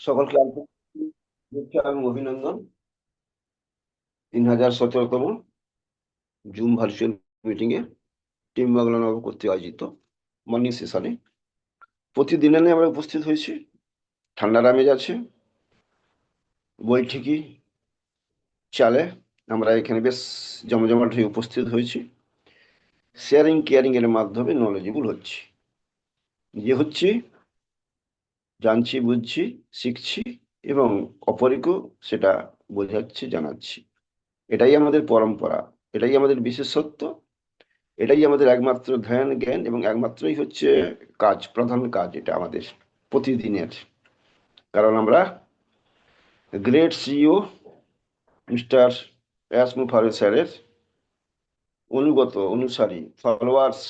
সকলকে শুভেচ্ছা এবং অভিনন্দন। তিন হাজার সতেরোতম জুম ভার্চুয়াল মিটিং এ টিম বাংলানগর কর্তৃক আয়োজিত মর্নিং সেশনে। প্রতিদিনে আমরা উপস্থিত হয়েছি। ঠান্ডার আমেজ আছে। বৈঠকি চালে। আমরা এখানে বেশ জমজমাট হয়ে উপস্থিত হয়েছি। শেয়ারিং কেয়ারিং এর মাধ্যমে নলেজেবল হচ্ছে। যে হচ্ছে জানছি, বুঝছি, শিখছি এবং অপরকেও সেটা বোঝাচ্ছি, জানাচ্ছি। এটাই আমাদের পরম্পরা, এটাই আমাদের বিশেষত্ব, এটাই আমাদের একমাত্র ধ্যান, জ্ঞান এবং একমাত্রই হচ্ছে কাজ, প্রধান কাজ এটা আমাদের প্রতিদিনের। কারণ আমরা great CEO mister S Mufare স্যারের অনুগত অনুসারী ফলোয়ার্স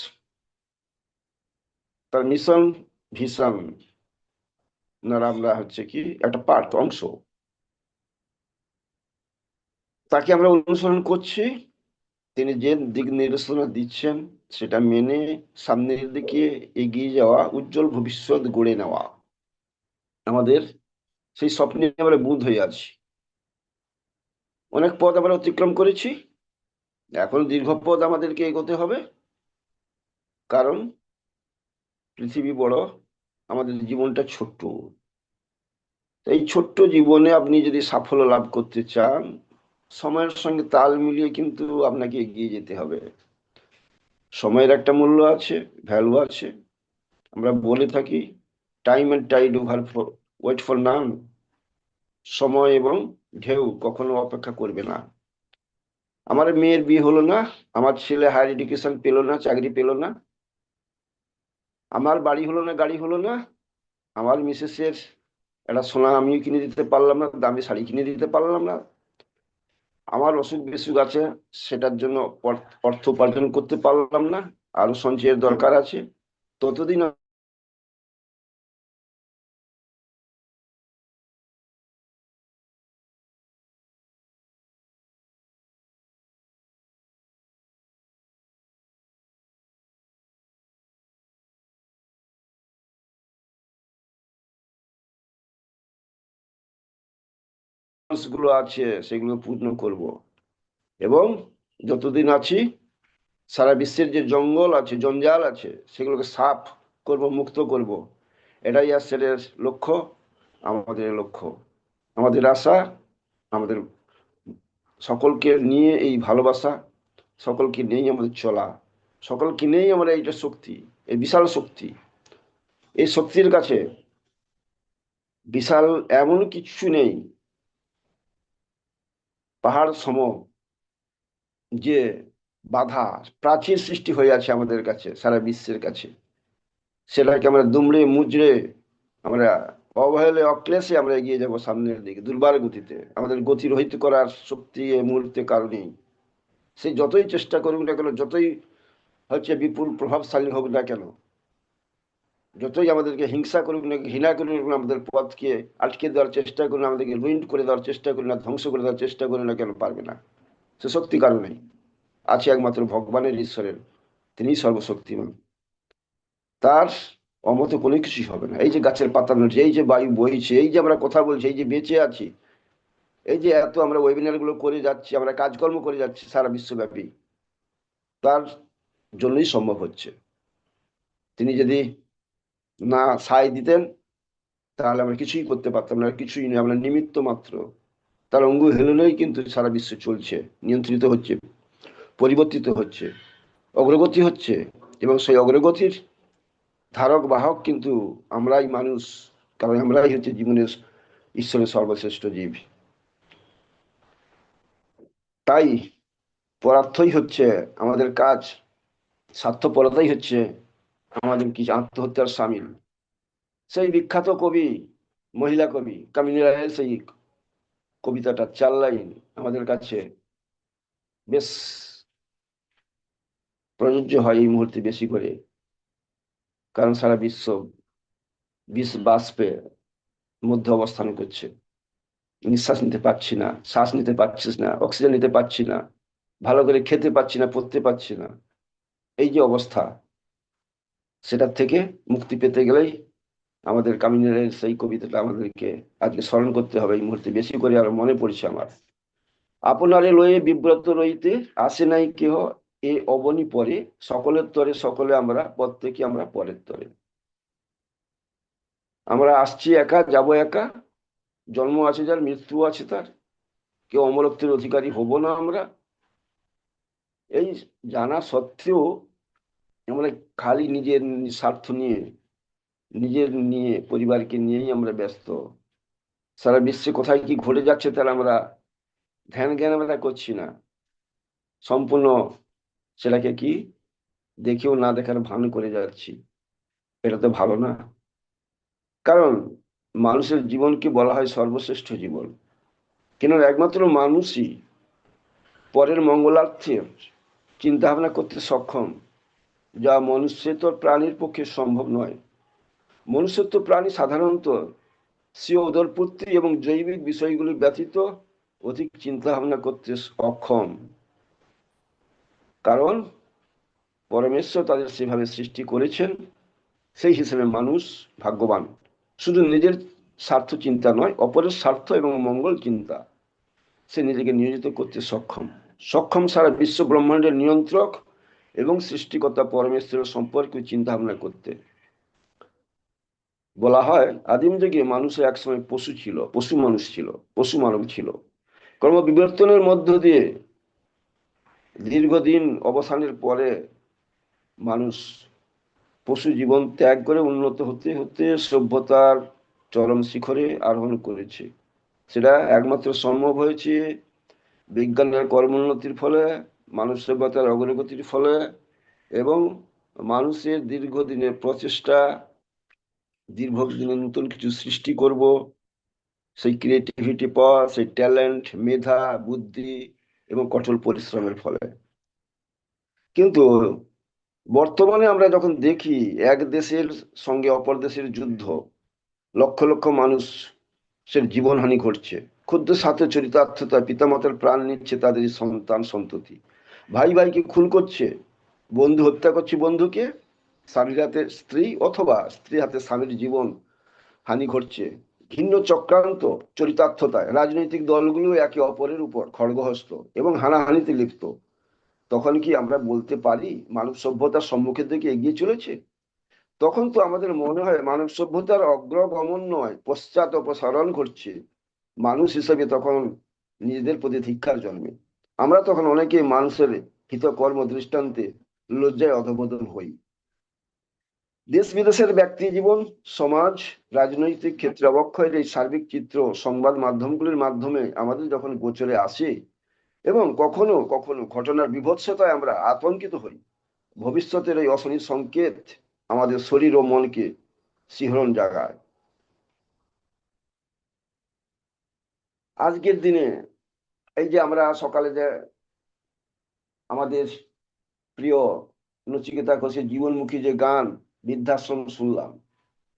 তার মিশন, ভিশন আপনারা আমরা হচ্ছে কি একটা পার্ট অংশ। তাকে আমরা অনুসরণ করছি। তিনি যে দিক নির্দেশনা দিচ্ছেন সেটা মেনে সামনের দিকে এগিয়ে যাওয়া, উজ্জ্বল ভবিষ্যৎ গড়ে নেওয়া। আমাদের সেই স্বপ্নে আমরা বুধ হয়ে আছি। অনেক পথ আমরা অতিক্রম করেছি। এখন দীর্ঘ পথ আমাদেরকে এগোতে হবে। কারণ পৃথিবী বড়। আমাদের জীবনটা ছোট্ট। এই ছোট্ট জীবনে আপনি যদি সাফল্য লাভ করতে চান, সময়ের সঙ্গে তাল মিলিয়ে কিন্তু আপনাকে এগিয়ে যেতে হবে। সময়ের একটা মূল্য আছে ভ্যালু আছে। আমরা বলে থাকি time and tide over for wait for none সময় এবং ঢেউ কখনো অপেক্ষা করবে না। আমার মেয়ের বিয়ে হলো না, আমার ছেলে হায়ার এডুকেশন পেল না, চাকরি পেল না। আমার বাড়ি হলো না, গাড়ি হলো না, আমার মিসেসের একটা সোনা আমিও কিনে দিতে পারলাম না, দামি শাড়ি কিনে দিতে পারলাম না। আমার অসুখ বিসুখ আছে, সেটার জন্য অর্থ উপার্জন করতে পারলাম না, আরও সঞ্চয়ের দরকার আছে। ততদিন গুলো আছে, সেগুলো পূর্ণ করব। এবং যতদিন আছি, সারা বিশ্বের যে জঙ্গল আছে, জঞ্জাল আছে, সেগুলোকে সাফ করব, মুক্ত করব। এটাই আসছেনের লক্ষ্য, আমাদের লক্ষ্য। আমাদের আশা, আমাদের সকলকে নিয়ে এই ভালোবাসা, সকলকে নিয়েই আমাদের চলা, সকলকে নিয়েই আমরা এইটা শক্তি, এই বিশাল শক্তি। এই শক্তির কাছে বিশাল এমন কিছু নেই পাহাড় সম যে বাধা প্রাচীর সৃষ্টি হয়ে আছে আমাদের কাছে, সারা বিশ্বের কাছে। সেটাকে আমরা দুমড়ে মুজড়ে আমরা অবহেলে, অক্লেশে আমরা এগিয়ে যাব সামনের দিকে, দুর্বার গতিতে। আমাদের গতি রহিত করার শক্তি এ মুহূর্তে কারণেই সে যতই চেষ্টা করুক না কেন, যতই হচ্ছে বিপুল প্রভাবশালী হোক না কেন যতই আমাদেরকে হিংসা করুক না, ঘৃণা করুক না, আমাদের পথকে আটকে দেওয়ার চেষ্টা করুন আমাদেরকে রুইন্ড করে দেওয়ার চেষ্টা করুন না, ধ্বংস করে দেওয়ার চেষ্টা করুন না কেন পারবে না। সে শক্তি কারণেই আছে একমাত্র ভগবানের, ঈশ্বরের। তিনি সর্বশক্তিমান। তার অমতে কোনো কিছুই হবে না। এই যে গাছের পাতা নড়ছে, এই যে বায়ু বইছে, এই যে আমরা কথা বলছি, এই যে বেঁচে আছি, এই যে এত আমরা ওয়েবিনারগুলো করে যাচ্ছি, আমরা কাজকর্ম করে যাচ্ছি সারা বিশ্বব্যাপী, তার জন্যই সম্ভব হচ্ছে। তিনি যদি না সায় দিতেন, তাহলে আমরা কিছুই করতে পারতাম না, কিছুই নেই আমরা নিমিত্ত মাত্র। তার অঙ্গ হেলনেই কিন্তু সারা বিশ্ব চলছে, নিয়ন্ত্রিত হচ্ছে, পরিবর্তিত হচ্ছে, অগ্রগতি হচ্ছে, এবং সেই অগ্রগতির ধারক, বাহক কিন্তু আমরাই মানুষ, কারণ আমরাই হচ্ছে জীবনের ঈশ্বরের সর্বশ্রেষ্ঠ জীব। তাই পরার্থই হচ্ছে আমাদের কাজ, স্বার্থপরতাই হচ্ছে আমাদের কিছু আত্মহত্যার সামিল? সেই বিখ্যাত কবি, মহিলা কবি, কামিনী রায়ের সেই কবিতাটা চার লাইন আমাদের কাছে বেশ প্রযোজ্য হয় এই মুহূর্তে বেশি করে। কারণ সারা বিশ্ব বিষ বাষ্পে মধ্যে অবস্থান করছে। নিঃশ্বাস নিতে পারছি না, শ্বাস নিতে পারছিস না, অক্সিজেন নিতে পারছি না, ভালো করে খেতে পাচ্ছি না, পড়তে পারছি না। এই যে অবস্থা সেটার থেকে মুক্তি পেতে গেলেই আমাদের কামিনের সেই কবিতাটা আমাদেরকে আজকে স্মরণ করতে হবে এই মুহূর্তে। বেশি করে আর মনে পড়ছে আমার। আপনারে লয়ে বিব্রত রইতে আসে নাই কেহ, এ অবনি পরে, সকলের তরে সকলে আমরা, প্রত্যেকে আমরা পরের তরে। আমরা আসছি একা, যাব একা, জন্ম আছে যার, মৃত্যু আছে তার, কেউ অমরত্বের অধিকারী হব না আমরা। এই জানা সত্ত্বেও আমরা খালি নিজের স্বার্থ নিয়ে, নিজের নিয়ে, পরিবারকে নিয়েই আমরা ব্যস্ত। সারা বিশ্বে কোথায় কি ঘটে যাচ্ছে তার আমরা ধ্যান জ্ঞান আমরা করছি না। সম্পূর্ণ সেটাকে কি দেখেও না দেখার ভান করে যাচ্ছি। এটা তো ভালো না। কারণ মানুষের জীবনকে বলা হয় সর্বশ্রেষ্ঠ জীবন। কেন একমাত্র মানুষই পরের মঙ্গলার্থে চিন্তা ভাবনা করতে সক্ষম। যা মনুষ্যেতর প্রাণীর পক্ষে সম্ভব নয়। মনুষ্যত্ব প্রাণী সাধারণত স্বীয় উদরপূর্তি এবং জৈবিক বিষয়গুলি ব্যতীত অধিক চিন্তা ভাবনা করতে অক্ষম কারণ পরমেশ্বর তাদের সেভাবে সৃষ্টি করেছেন, সেই হিসেবে মানুষ ভাগ্যবান। শুধু নিজের স্বার্থ চিন্তা নয়, অপরের স্বার্থ এবং মঙ্গল চিন্তা সে নিজেকে নিয়োজিত করতে সক্ষম। সক্ষম সারা বিশ্ব ব্রহ্মাণ্ডের নিয়ন্ত্রক এবং সৃষ্টিকর্তা পরমেশ্বরের সম্পর্কে চিন্তা ভাবনা করতে। বলা হয়, আদিম যুগে মানুষের একসময় পশু ছিল, পশু মানুষ ছিল, পশু মানব ছিল। কর্ম বিবর্তনের মধ্য দিয়ে দীর্ঘদিন অবসানের পরে মানুষ পশু জীবন ত্যাগ করে উন্নত হতে হতে সভ্যতার চরম শিখরে আরোহণ করেছে। সেটা একমাত্র সম্ভব হয়েছে বিজ্ঞানের কর্মোন্নতির ফলে মানব সভ্যতার অগ্রগতির ফলে এবং মানুষের দীর্ঘদিনের প্রচেষ্টা, দীর্ঘদিনের নতুন কিছু সৃষ্টি করব, সেই ক্রিয়েটিভিটি পাওয়া, সেই ট্যালেন্ট মেধা, বুদ্ধি এবং কঠোর পরিশ্রমের ফলে। কিন্তু বর্তমানে আমরা যখন দেখি, এক দেশের সঙ্গে অপর দেশের যুদ্ধ, লক্ষ লক্ষ মানুষের জীবনহানি ঘটছে। ক্ষুদ্র সাথে চরিতার্থতা পিতামাতার প্রাণ নিচ্ছে তাদের সন্তান সন্ততি। ভাই ভাইকে খুন করছে, বন্ধু হত্যা করছে বন্ধুকে, স্বামীর হাতে স্ত্রী অথবা স্ত্রী হাতে স্বামীর জীবন হানি ঘটছে। ভিন্ন চক্রান্ত, চরিতার্থতায় রাজনৈতিক দলগুলো একে অপরের উপর খড়গহস্ত এবং হানাহানিতে লিপ্ত। তখন কি আমরা বলতে পারি মানব সভ্যতার সম্মুখের দিকে এগিয়ে চলেছে? তখন তো আমাদের মনে হয় মানব সভ্যতার অগ্রগমন নয়, পশ্চাৎ অপসারণ ঘটছে। মানুষ হিসেবে তখন নিজেদের প্রতি ধিক্ষার জন্মে। আমরা তখন অনেকে মানুষের হিতকর্ম দৃষ্টান্তে লজ্জায় অধবোধন হই। দেশ বিদেশের ব্যক্তি জীবন, সমাজ, রাজনৈতিক ক্ষেত্রে অবক্ষয়ের এই সার্বিক চিত্র সংবাদ মাধ্যমগুলির মাধ্যমে আমাদের যখন গোচরে আসে এবং কখনো কখনো ঘটনার বিভৎসতায় আমরা আতঙ্কিত হই, ভবিষ্যতের এই অশনি সংকেত আমাদের শরীর ও মনকে শিহরণ জাগায়। আজকের দিনে এই যে আমরা সকালে যে আমাদের প্রিয় নচিকেতা ঘোষের জীবনমুখী যে গান, বৃদ্ধাশ্রম শুনলাম।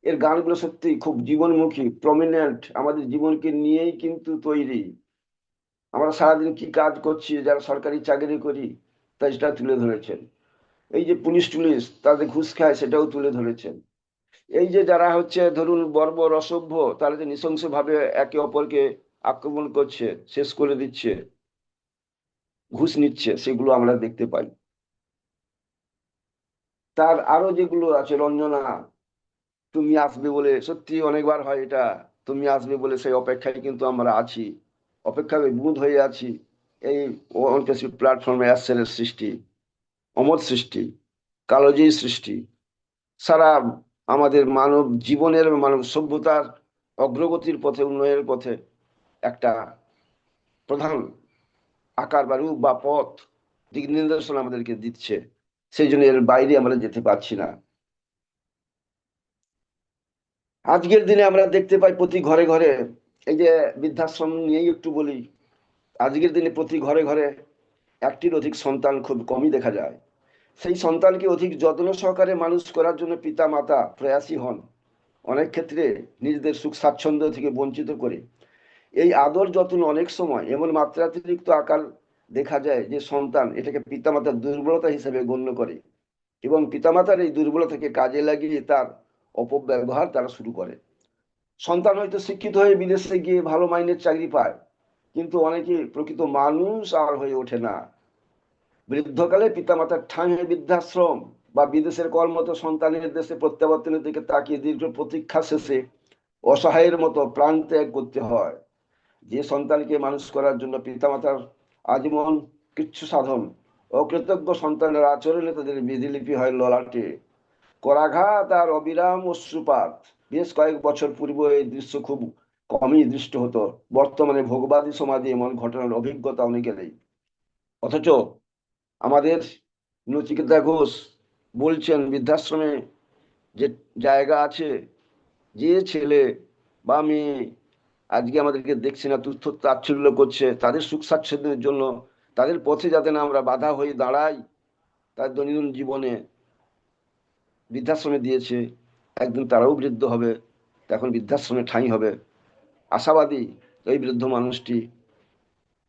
এর গানগুলো সত্যি খুব জীবনমুখী প্রমিনেন্ট আমাদের জীবনকে নিয়েই কিন্তু তৈরি। আমরা সারাদিন কি কাজ করছি, যারা সরকারি চাকরি করি তা সেটা তুলে ধরেছেন। এই যে পুলিশ টুলিশ, তাদের ঘুষ খায়, সেটাও তুলে ধরেছেন। এই যে যারা হচ্ছে, ধরুন বর্বর, অসভ্য, তারা যে নৃশংসভাবে একে অপরকে আক্রমণ করছে, শেষ করে দিচ্ছে, ঘুষ নিচ্ছে, সেগুলো আমরা দেখতে পাই। তার আরও যেগুলো আছে, রঞ্জনা, তুমি আসবে বলে, সত্যি অনেকবার হয় এটা, তুমি আসবে বলে সেই অপেক্ষায় কিন্তু আমরা আছি। অপেক্ষায় বুধ হয়ে আছি। এই অন্তর্শীল প্ল্যাটফর্মে অ্যাসেলের সৃষ্টি, অমর সৃষ্টি, কালোজয়ী সৃষ্টি। সারা আমাদের মানব জীবনের মানব সভ্যতার অগ্রগতির পথে, উন্নয়নের পথে একটা প্রধান আকার বা রূপ বা পথ দিক নির্দেশনা আমাদেরকে দিচ্ছে। সেই জন্য এর বাইরে আমরা যেতে পারছি না। আজকের দিনে আমরা দেখতে পাই প্রতি ঘরে ঘরে, এই যে বৃদ্ধাশ্রম নিয়েই একটু বলি, আজকের দিনে প্রতি ঘরে ঘরে একটির অধিক সন্তান খুব কমই দেখা যায়। সেই সন্তানকে অধিক যত্ন সহকারে মানুষ করার জন্য পিতা মাতা প্রয়াসী হন। অনেক ক্ষেত্রে নিজেদের সুখ স্বাচ্ছন্দ্য থেকে বঞ্চিত করে এই আদর যত্ন অনেক সময় এমন মাত্রাতিরিক্ত আকার দেখা যায় যে সন্তান এটাকে পিতামাতার দুর্বলতা হিসেবে গণ্য করে এবং পিতামাতার এই দুর্বলতাকে কাজে লাগিয়ে তার অপব্যবহার তারা শুরু করে। সন্তান হয়তো শিক্ষিত হয়ে বিদেশে গিয়ে ভালো মাইনের চাকরি পায়, কিন্তু অনেকে প্রকৃত মানুষ আর হয়ে ওঠে না। বৃদ্ধকালে পিতামাতার ঠাঁই বৃদ্ধাশ্রম বা বিদেশের কর্মরত সন্তানের দেশে প্রত্যাবর্তনের দিকে তাকিয়ে দীর্ঘ প্রতীক্ষা শেষে অসহায়ের মতো প্রাণ ত্যাগ করতে হয়। যে সন্তানকে মানুষ করার জন্য পিতামাতার আজীবন কিচ্ছু সাধন অকৃতজ্ঞ সন্তানের আচরণে তাদের বিধিলিপি হয় ললাটে। করাঘাত আর অবিরাম অশ্রুপাত। বেশ কয়েক বছর পূর্বে এই দৃশ্য খুব কমই দৃষ্ট হতো। বর্তমানে ভোগবাদী সমাজে এমন ঘটনার অভিজ্ঞতা অনেকে নেই। অথচ আমাদের নচিকেতা ঘোষ বলছেন, বৃদ্ধাশ্রমে যে জায়গা আছে, যে ছেলে বা মেয়ে আজকে আমাদেরকে দেখছে না তুচ্ছ তাচ্ছল্য করছে। তাদের সুখ স্বাচ্ছন্দ্যের জন্য, তাদের পথে যাতে না আমরা বাধা হয়ে দাঁড়াই, তার দৈনন্দিন জীবনে বৃদ্ধাশ্রমে দিয়েছে। একদিন তারাও বৃদ্ধ হবে তখন বৃদ্ধাশ্রমে ঠাঁই হবে। আশাবাদী এই বৃদ্ধ মানুষটি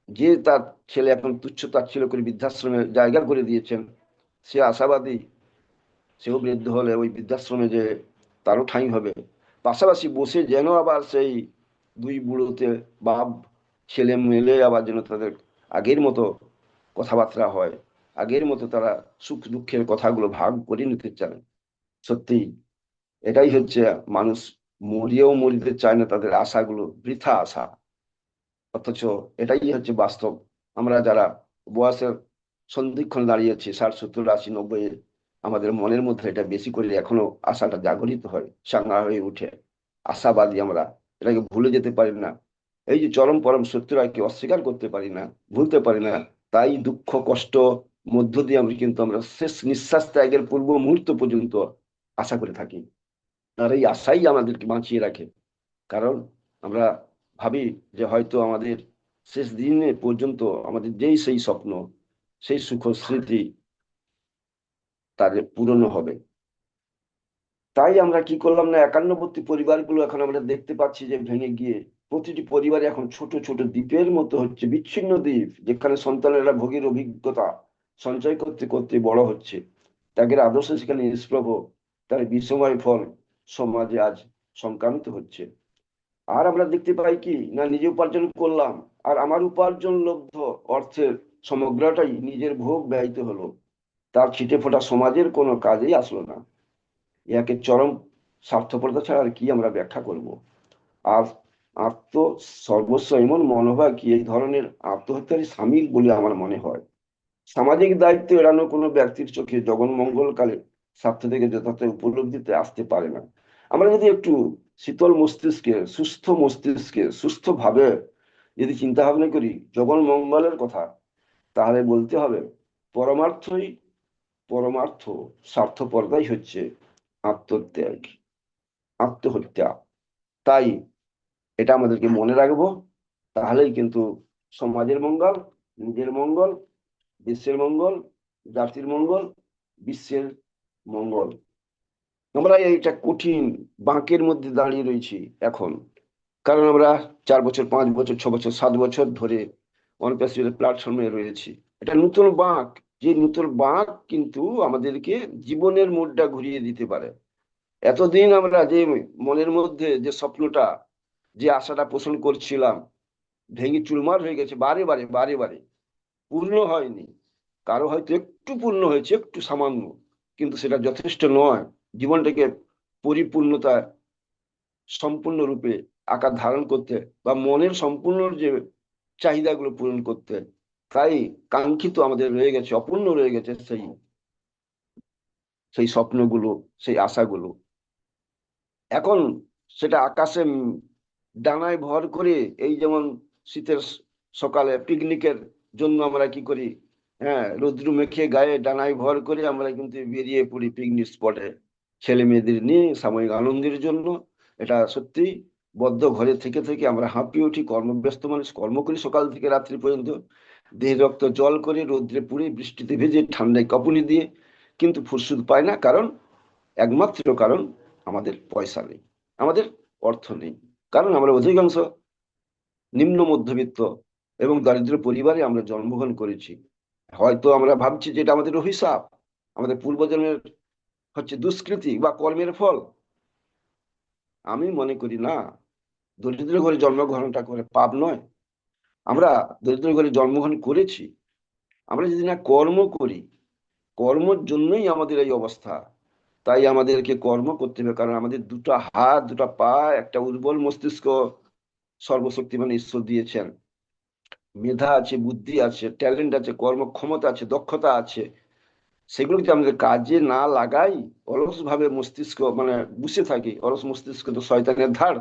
যে তার ছেলে এখন তুচ্ছ তাচ্ছিল করে বৃদ্ধাশ্রমে জায়গা করে দিয়েছেন, সে আশাবাদী সেও বৃদ্ধ হলে ওই বৃদ্ধাশ্রমে যে তারও ঠাঁই হবে। পাশাপাশি বসে যেন আবার সেই দুই বুড়োতে বাপ, ছেলে মেলে আবার যেন তাদের আগের মতো কথাবার্তা হয়, আগের মতো তারা সুখ দুঃখের কথাগুলো ভাগ করে নিতে চান সত্যি এটাই হচ্ছে মানুষ মরিয়েও মরিতে চায় না, তাদের আশাগুলো বৃথা আশা। অথচ এটাই হচ্ছে বাস্তব। আমরা যারা বয়সের সন্ধিক্ষণ দাঁড়িয়েছি, ষাট, সত্তর, আশি, নব্বই, আমাদের মনের মধ্যে এটা বেশি করে এখনও আশাটা জাগরিত হয় সাঙ্গা হয়ে উঠে। আশাবাদী আমরা এটাকে ভুলে যেতে পারি না। এই যে চরম পরম সত্যরাকে অস্বীকার করতে পারি না, ভুলতে পারি না, তাই দুঃখ, কষ্ট, মধ্য দিয়ে আমরা কিন্তু আমরা শেষ নিঃশ্বাস ত্যাগের পূর্ব মুহূর্ত পর্যন্ত আশা করে থাকি। আর এই আশাই আমাদেরকে বাঁচিয়ে রাখে। কারণ আমরা ভাবি যে হয়তো আমাদের শেষ দিনে পর্যন্ত আমাদের যেই সেই স্বপ্ন, সেই সুখ স্মৃতি তাদের পূরণ হবে। তাই আমরা কি করলাম না, একান্নবর্তী পরিবারগুলো এখন আমরা দেখতে পাচ্ছি যে ভেঙে গিয়ে প্রতিটি পরিবারে এখন ছোট ছোট দ্বীপের মতো হচ্ছে, বিচ্ছিন্ন দ্বীপ, যেখানে সন্তানেরা ভোগের অভিজ্ঞতা সঞ্চয় করতে করতে বড় হচ্ছে। তাদের আদর্শ সেখানে নিষ্প্রভ তার বিষময় ফল সমাজে আজ সংক্রামিত হচ্ছে। আর আমরা দেখতে পাই কি, না নিজে উপার্জন করলাম, আর আমার উপার্জন লব্ধ অর্থের সমগ্রটাই নিজের ভোগ ব্যয়িত হলো। তার ছিটে ফোটা সমাজের কোনো কাজেই আসলো না। ইয়াকে চরম স্বার্থপরতা ছাড়া আর কি আমরা ব্যাখ্যা করব? আর আত্ম সর্বস্ব এমন মনোভাব কি এই ধরনের আত্মহত্যারই সামিল বলে আমার মনে হয়? সামাজিক দায়িত্ব এড়ানো কোনো ব্যক্তির চোখে জগন্মঙ্গলকালে স্বার্থ থেকে যথার্থ উপলব্ধিতে আসতে পারে না। আমরা যদি একটু শীতল মস্তিষ্কে, সুস্থ মস্তিষ্কে সুস্থ ভাবে যদি চিন্তা ভাবনা করি জগন মঙ্গলের কথা, তাহলে বলতে হবে, পরমার্থই পরমার্থ, স্বার্থপরতাই হচ্ছে। আত্মত্যাগ আত্মহত্যা। তাই এটা আমাদেরকে মনে রাখব। তাহলেই কিন্তু সমাজের মঙ্গল, নিজের মঙ্গল, দেশের মঙ্গল, জাতির মঙ্গল, বিশ্বের মঙ্গল। আমরা এইটা কঠিন বাঁকের মধ্যে দাঁড়িয়ে রয়েছি এখন। কারণ আমরা চার বছর, পাঁচ বছর, ছ বছর, সাত বছর ধরে অনপ্যাসিভ প্ল্যাটফর্মে রয়েছি। এটা নতুন বাঁক। যে নতুন বাঁক কিন্তু আমাদেরকে জীবনের মোড়টা ঘুরিয়ে দিতে পারে। এতদিন আমরা যে মনের মধ্যে যে স্বপ্নটা, যে আশাটা পোষণ করছিলাম, ভেঙে চুরমার হয়ে গেছে বারে বারে বারে বারে, পূর্ণ হয়নি। কারও হয়তো একটু পূর্ণ হয়েছে, একটু সামান্য, কিন্তু সেটা যথেষ্ট নয়। জীবনটাকে পরিপূর্ণতা, সম্পূর্ণরূপে আকার ধারণ করতে বা মনের সম্পূর্ণ যে চাহিদাগুলো পূরণ করতে তাই কাঙ্ক্ষিত আমাদের রয়ে গেছে, অপূর্ণ রয়ে গেছে সেই সেই স্বপ্নগুলো, সেই আশাগুলো। এখন সেটা আকাশে ডানায় ভর করে এই যেমন শীতের সকালে পিকনিকের জন্য আমরা কি করি? হ্যাঁ রৌদ্র মেখে গায়ে ডানায় ভর করে আমরা কিন্তু বেরিয়ে পড়ি পিকনিক স্পটে ছেলে মেয়েদের নিয়ে সাময়িক আনন্দের জন্য। এটা সত্যি বদ্ধ ঘরে থেকে থেকে আমরা হাঁপিয়ে উঠি, কর্মব্যস্ত মানুষ, কর্ম করি সকাল থেকে রাত্রি পর্যন্ত। দেহ রক্ত জল করে রৌদ্রে পুড়ে বৃষ্টিতে ভেজে ঠান্ডায় কাপুনি দিয়ে কিন্তু ফুরসুদ পায় না, কারণ, একমাত্র কারণ আমাদের পয়সা নেই, আমাদের অর্থ নেই। কারণ আমরা অধিকাংশ নিম্ন মধ্যবিত্ত এবং দারিদ্র পরিবারে আমরা জন্মগ্রহণ করেছি। হয়তো আমরা ভাবছি যে এটা আমাদের অভিশাপ, আমাদের পূর্বজন্মের হচ্ছে দুষ্কৃতি বা কর্মের ফল। আমি মনে করি না, দরিদ্র ঘরে জন্মগ্রহণটা করে পাপ নয় আমরা দরিদ্র ঘরে জন্মগ্রহণ করেছি, আমরা যদি না কর্ম করি, কর্মর জন্যই আমাদের এই অবস্থা। তাই আমাদেরকে কর্ম করতে হবে, কারণ আমাদের দুটো হাত, দুটো পা, একটা উর্বল মস্তিষ্ক সর্বশক্তিমান ঈশ্বর দিয়েছেন। মেধা আছে, বুদ্ধি আছে, ট্যালেন্ট আছে, কর্মক্ষমতা আছে, দক্ষতা আছে। সেগুলো যদি আমাদের কাজে না লাগাই অলস ভাবে মস্তিষ্ক মানে বসে থাকি, অলস মস্তিষ্ক তো শয়তানের ধার।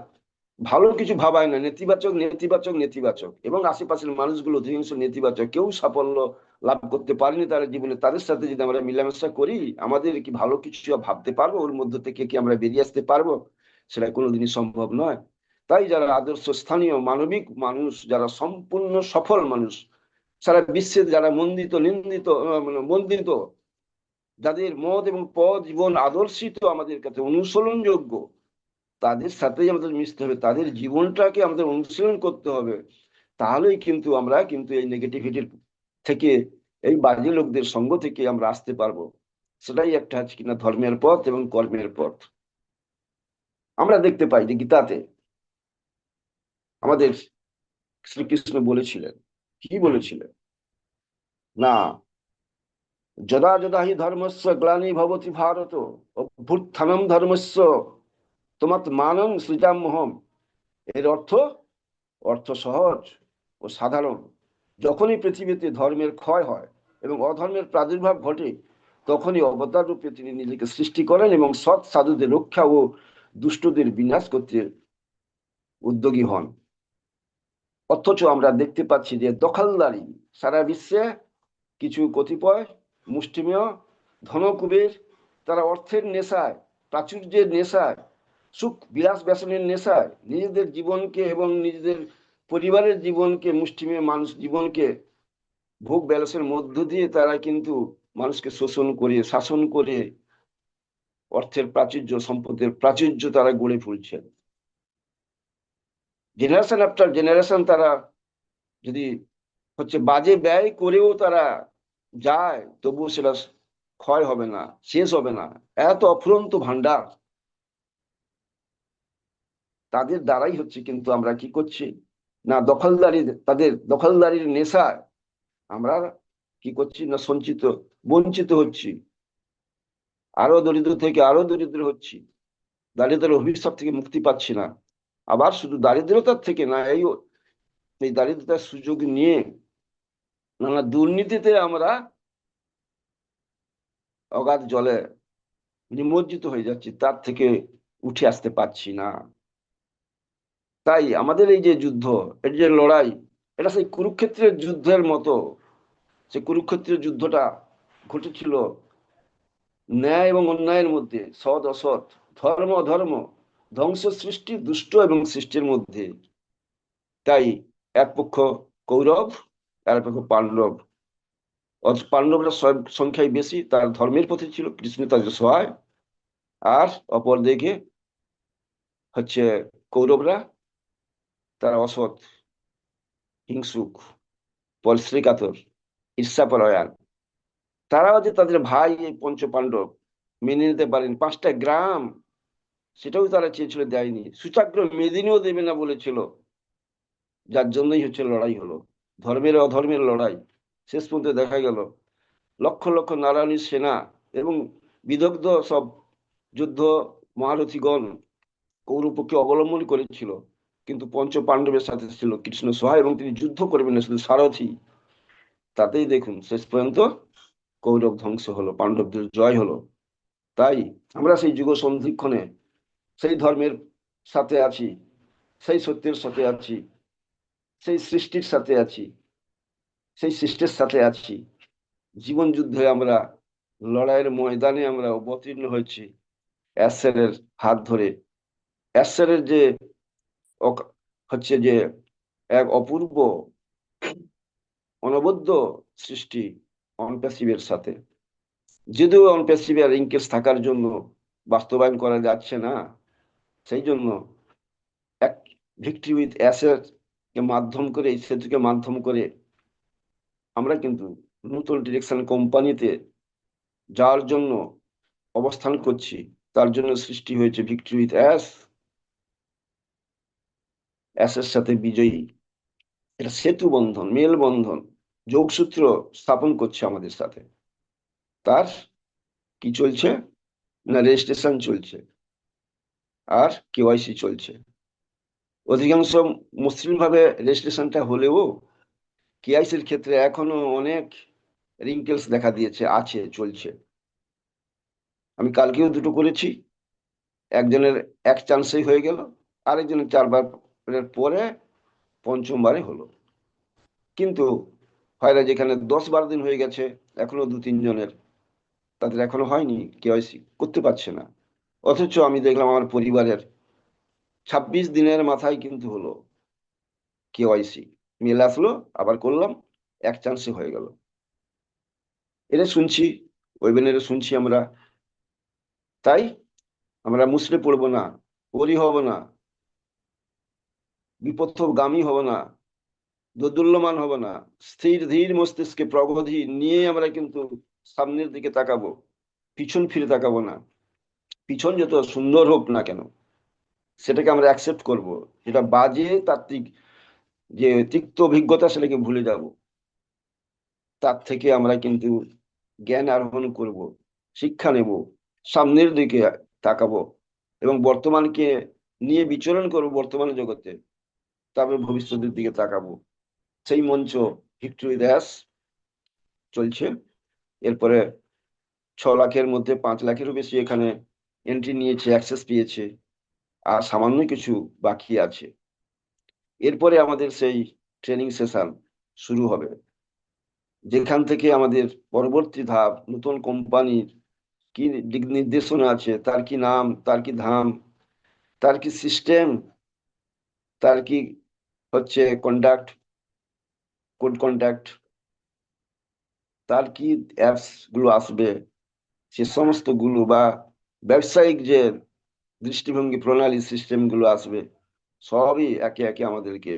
ভালো কিছু ভাবায় না, নেতিবাচক নেতিবাচক নেতিবাচক। এবং আশেপাশের মানুষগুলো অধিকাংশ নেতিবাচক। কেউ সাফল্য লাভ করতে পারেনি তারা জীবনে। তাদের সাথে যদি আমরা মিলামেশা করি, আমাদের কি ভালো কিছু ভাবতে পারব? ওর মধ্যে থেকে কি আমরা বেরিয়ে আসতে পারব? সেটা কোনোদিনই সম্ভব নয়। তাই যারা আদর্শ, স্থানীয়, মানবিক মানুষ, যারা সম্পূর্ণ সফল মানুষ, সারা বিশ্বে যারা মন্দিত, নিন্দিত মানে মন্দিত, যাদের মত এবং পদ জীবন আদর্শিত, আমাদের কাছে অনুসরণযোগ্য তাদের সাথেই আমাদের মিশতে হবে, তাদের জীবনটাকে আমাদের অনুশীলন করতে হবে, তাহলেই কিন্তু আমরা কিন্তু এই নেগেটিভিটির থেকে, এই বাজে লোকদের সঙ্গ থেকে আমরা আসতে পারব। সেটাই একটা আছে কিনা ধর্মের পথ এবং কর্মের পথ। আমরা দেখতে পাই যে গীতাতে আমাদের শ্রীকৃষ্ণ বলেছিলেন, কি বলেছিলেন? না, যদা যদা হি ধর্মস্য গ্লানি ভবতি ভারত, অভ্যুত্থানম ধর্মস্য মানন মানং সৃজামহম এর অর্থ অর্থ সহজ ও সাধারণ। যখনই পৃথিবীতে ধর্মের ক্ষয় হয় এবং অধর্মের প্রাদুর্ভাব ঘটে, তখনই অবতার রূপে তিনি নিজেকে সৃষ্টি করেন এবং সৎ সাধুদের রক্ষা ও দুষ্টদের বিনাশ করতে উদ্যোগী হন। অথচ আমরা দেখতে পাচ্ছি যে দখলদারি সারা বিশ্বে কিছু কতিপয় মুষ্টিমেয় ধনকুবের, তারা অর্থের নেশায়, প্রাচুর্যের নেশায় সুখ, বিলাস, ব্যসনের নেশায় নিজেদের জীবনকে এবং নিজেদের পরিবারের জীবনকে, মুষ্টিমেয় মানুষ জীবনকে ভোগ ব্যালসের মধ্য দিয়ে তারা কিন্তু মানুষকে শোষণ করে, শাসন করে, অর্থের প্রাচুর্য, সম্পদের প্রাচুর্য তারা গড়ে ফুলছেন জেনারেশন আফটার জেনারেশন তারা যদি হচ্ছে বাজে ব্যয় করেও তারা যায়, তবুও সেটা ক্ষয় হবে না, শেষ হবে না। এত অফুরন্ত ভান্ডার তাদের দ্বারাই হচ্ছে কিন্তু আমরা কি করছি? না দখলদারি তাদের দখলদারির নেশায় আমরা কি করছি না সঞ্চিত, বঞ্চিত হচ্ছি। আরও দরিদ্র থেকে আরও দরিদ্র হচ্ছি। দারিদ্রের অভিশাপ থেকে মুক্তি পাচ্ছি না। আবার শুধু দারিদ্রতার থেকে না, এই এই দারিদ্রতার সুযোগ নিয়ে নানা দুর্নীতিতে আমরা অগাধ জলে নিমজ্জিত হয়ে যাচ্ছি, তার থেকে উঠে আসতে পারছি না। তাই আমাদের এই যে যুদ্ধ, এর যে লড়াই, এটা সেই কুরুক্ষেত্রের যুদ্ধের মতো। সে কুরুক্ষেত্রের যুদ্ধটা ঘটেছিল ন্যায় এবং অন্যায়ের মধ্যে, সৎ, অসৎ, ধর্ম, অধর্ম, ধ্বংস সৃষ্টি, দুষ্ট এবং সৃষ্টির মধ্যে। তাই এক পক্ষ কৌরব, আর পক্ষ পাণ্ডব। পাণ্ডবরা সংখ্যায় বেশি, তার ধর্মের প্রতি ছিল কৃষ্ণ তাদের সহায়। আর অপর দিকে হচ্ছে কৌরবরা তারা অসৎ, হিংসুক পরিশ্রী কাতর ঈর্ষাপরায়ণ। তারাও যে তাদের ভাই এই পঞ্চ পাণ্ডব মেনে নিতে পারেন, পাঁচটা গ্রাম, সেটাও তারা চেয়েছিল দেয়নি। সুচাগ্র মেদিনীও দেবে না বলেছিল। যার জন্যই হচ্ছে লড়াই হলো। ধর্মের অধর্মের লড়াই। শেষ পর্যন্ত দেখা গেল, লক্ষ লক্ষ নারায়ণী সেনা এবং বিদগ্ধ সব যুদ্ধ মহারথীগণ কৌরপক্ষে অবলম্বন করেছিল। কিন্তু পঞ্চ পাণ্ডবের সাথে ছিল কৃষ্ণ সহায় এবং তিনি যুদ্ধ করবেন না, শুধু সারথী। তাতেই দেখুন, শেষ পর্যন্ত কৌরব ধ্বংস হলো, পাণ্ডবদের জয় হলো। তাই আমরা সেই যুগ সন্ধিক্ষণে সেই ধর্মের সাথে আছি, সেই সত্যের সাথে আছি, সেই সৃষ্টির সাথে আছি, সেই সৃষ্টির সাথে আছি। জীবন যুদ্ধে আমরা, লড়াইয়ের ময়দানে আমরা অবতীর্ণ হয়েছি। অ্যাসেরের হাত ধরে। অ্যাসেরের যে হচ্ছে যে এক অপূর্ব অনবদ্য সৃষ্টি অনপ্যাসিভের সাথে। যদিও অনপ্যাসিভের ইনকেস থাকার জন্য বাস্তবায়ন করা যাচ্ছে না, সেই জন্য এক ভিক্টরি উইথ অ্যাসেট কে মাধ্যম করে, এই সেতুকে মাধ্যম করে আমরা কিন্তু নতুন ডিরেকশন কোম্পানিতে যাওয়ার জন্য অবস্থান করছি। তার জন্য সৃষ্টি হয়েছে ভিক্টরি উইথ অ্যাস। অ্যাসের সাথে বিজয়ী। এটা সেতু বন্ধন, মেল বন্ধন, যোগসূত্র স্থাপন করছে আমাদের সাথে। তার কি চলছে? না রেজিস্ট্রেশন চলছে। আর কেওয়াইসি চলছে। অধিকাংশ মসৃণ ভাবে রেজিস্ট্রেশনটা হলেও কেআইসির ক্ষেত্রে এখনও অনেক রিঙ্কেলস দেখা দিয়েছে, আছে, চলছে। আমি কালকেও দুটো করেছি। একজনের এক চান্সেই হয়ে গেল, আরেকজনের চারবার পরে পঞ্চমবারে হলো। কিন্তু হয়রা যেখানে দশ বারো দিন হয়ে গেছে, এখনও দু তিনজনের তাদের এখনও হয়নি কেওয়াইসি করতে পারছে না। অথচ আমি দেখলাম আমার পরিবারের ছাব্বিশ দিনের মাথায় কিন্তু হলো কেওয়াইসি মেল আসলো, আবার করলাম, এক চান্সে হয়ে গেল। এটা শুনছি, ওয়েবিনারে শুনছি আমরা। তাই আমরা মুসলে পড়ব না পরি হব না। বিপথগামী হব না, দোদুল্যমান হব না, স্থির ধীর মস্তিষ্কে প্রগতি নিয়ে আমরা কিন্তু সামনের দিকে তাকাবো, পিছন ফিরে তাকাবো না। পিছন যত সুন্দর হোক না কেন, সেটাকে আমরা অ্যাকসেপ্ট করব। যেটা বাজে তাত্ত্বিক যে তিক্ত অভিজ্ঞতা সেটাকে ভুলে যাব। তার থেকে আমরা কিন্তু জ্ঞান আরোহণ করব, শিক্ষা নেব, সামনের দিকে তাকাবো এবং বর্তমানকে নিয়ে বিচরণ করব বর্তমান জগতে। তারপরে ভবিষ্যতের দিকে তাকাবো। সেই মঞ্চ ভিক্টোরি দাস চলছে। এরপরে ছ লাখের মধ্যে পাঁচ লাখেরও বেশি এখানে এন্ট্রি নিয়েছে অ্যাক্সেস পেয়েছে, আর সামান্য কিছু বাকি আছে। এরপরে আমাদের সেই ট্রেনিং সেশন শুরু হবে, যেখান থেকে আমাদের পরবর্তী ধাপ, নতুন কোম্পানির কি দিক নির্দেশনা আছে, তার কি নাম, তার কি ধাম, তার কি সিস্টেম তার কি হচ্ছে কন্ডাক্ট কোড কন্ট্যাক্ট তার কি অ্যাপসগুলো আসবে? সে সমস্তগুলো বা ব্যবসায়িক যে দৃষ্টিভঙ্গি, প্রণালী সিস্টেমগুলো আসবে, সবই একে একে আমাদেরকে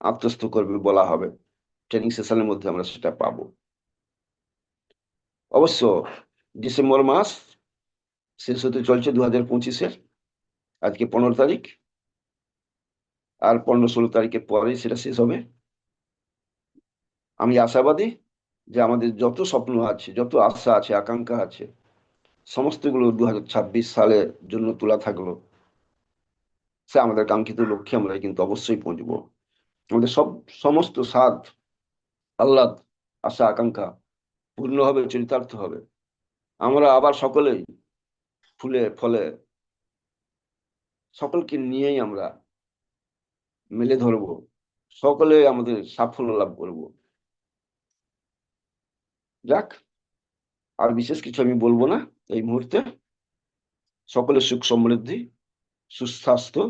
আত্মস্থ করবে বলা হবে। ট্রেনিং সেশনের মধ্যে আমরা সেটা পাবো। অবশ্য ডিসেম্বর মাস শেষ হতে চলছে দু হাজার পঁচিশের, আজকে পনেরো তারিখ। আর পনেরো ষোলো তারিখের পরেই সেটা শেষ হবে। আমি আশাবাদী যে আমাদের যত স্বপ্ন আছে, যত আশা আছে, আকাঙ্ক্ষা আছে, সমস্তগুলো দু হাজার ছাব্বিশ সালের জন্য তোলা থাকল। সে আমাদের কাঙ্ক্ষিত লক্ষ্যে আমরা কিন্তু অবশ্যই পৌঁছবো। আমাদের সব, সমস্ত স্বাদ আহ্লাদ, আশা, আকাঙ্ক্ষা পূর্ণ হবে, চরিতার্থ হবে। আমরা আবার সকলেই ফুলে, ফলে সকলকে নিয়েই আমরা মেলে ধরব। সকলে আমাদের সাফল্য লাভ করব। যাক, আর বিশেষ কিছু আমি বলব না এই মুহূর্তে। সকলের সুখ সমৃদ্ধি, সুস্বাস্থ্য,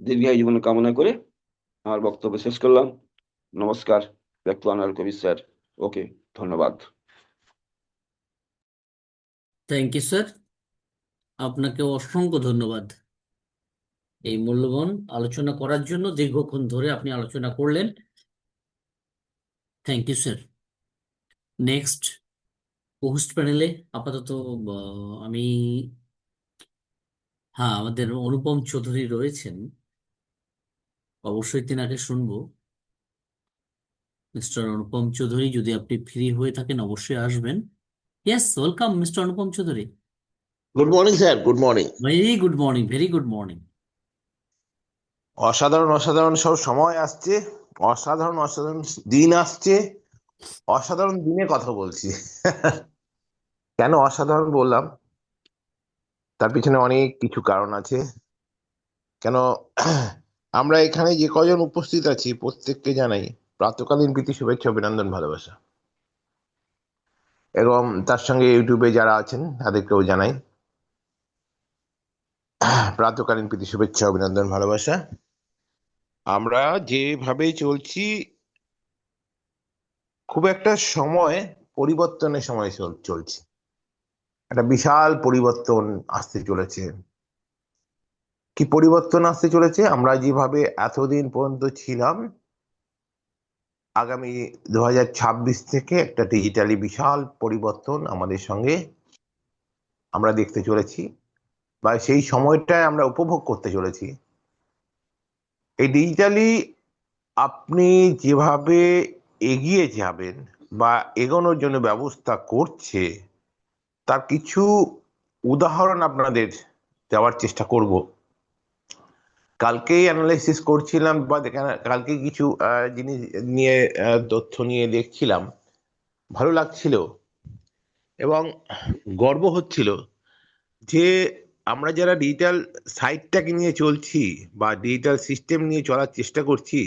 দীর্ঘায়ু জীবন কামনা করে আমার বক্তব্য শেষ করলাম। নমস্কার, ব্যক্ত আনার কবি স্যার। ওকে, ধন্যবাদ। থ্যাংক ইউ স্যার আপনাকে অসংখ্য ধন্যবাদ। এই মূল্যবান আলোচনা করার জন্য দীর্ঘক্ষণ ধরে আপনি আলোচনা করলেন। Thank you sir next host প্যানেলে আপাতত আমি হ্যাঁ আমাদের অনুপম চৌধুরী রয়েছেন। অবশ্যই তিনাকে শুনব। মিস্টার অনুপম চৌধুরী যদি আপনি ফ্রি হয়ে থাকেন অবশ্যই আসবেন। Yes welcome mister Anupam Chowdhury. Good morning sir good morning very good morning very good morning অসাধারণ অসাধারণ সব সময় আসছে, অসাধারণ অসাধারণ দিন আসছে, অসাধারণ দিনে কথা বলছি। কেন অসাধারণ বললাম? তার পিছনে অনেক কিছু কারণ আছে। কেন আমরা এখানে যে কজন উপস্থিত আছি, প্রত্যেককে জানাই প্রাতকালীন প্রীতি, শুভেচ্ছা, অভিনন্দন, ভালোবাসা। এবং তার সঙ্গে ইউটিউবে যারা আছেন, তাদেরকেও জানাই। প্রাতকালীন প্রীতি, শুভেচ্ছা, অভিনন্দন, ভালোবাসা। আমরা যেভাবে চলছি, খুব একটা সময়, পরিবর্তনের সময় চল- চলছে। একটা বিশাল পরিবর্তন আসতে চলেছে। কি পরিবর্তন আসতে চলেছে? আমরা যেভাবে এতদিন পর্যন্ত ছিলাম, আগামী দু হাজার ছাব্বিশ থেকে একটা ডিজিটালি বিশাল পরিবর্তন আমাদের সঙ্গে আমরা দেখতে চলেছি বা সেই সময়টায় আমরা উপভোগ করতে চলেছি। এই ডিজিটালি আপনি যেভাবে এগিয়ে যাবেন বা এগোনোর জন্য ব্যবস্থা করছে, তার কিছু উদাহরণ আপনাদের দেওয়ার চেষ্টা করব। কালকেই অ্যানালাইসিস করছিলাম বা কালকে কিছু জিনিস নিয়ে তথ্য নিয়ে দেখছিলাম। ভালো লাগছিল এবং গর্ব হচ্ছিল যে আমরা যারা ডিজিটাল সাইটটাকে নিয়ে চলছি বা ডিজিটাল সিস্টেম নিয়ে চলার চেষ্টা করছি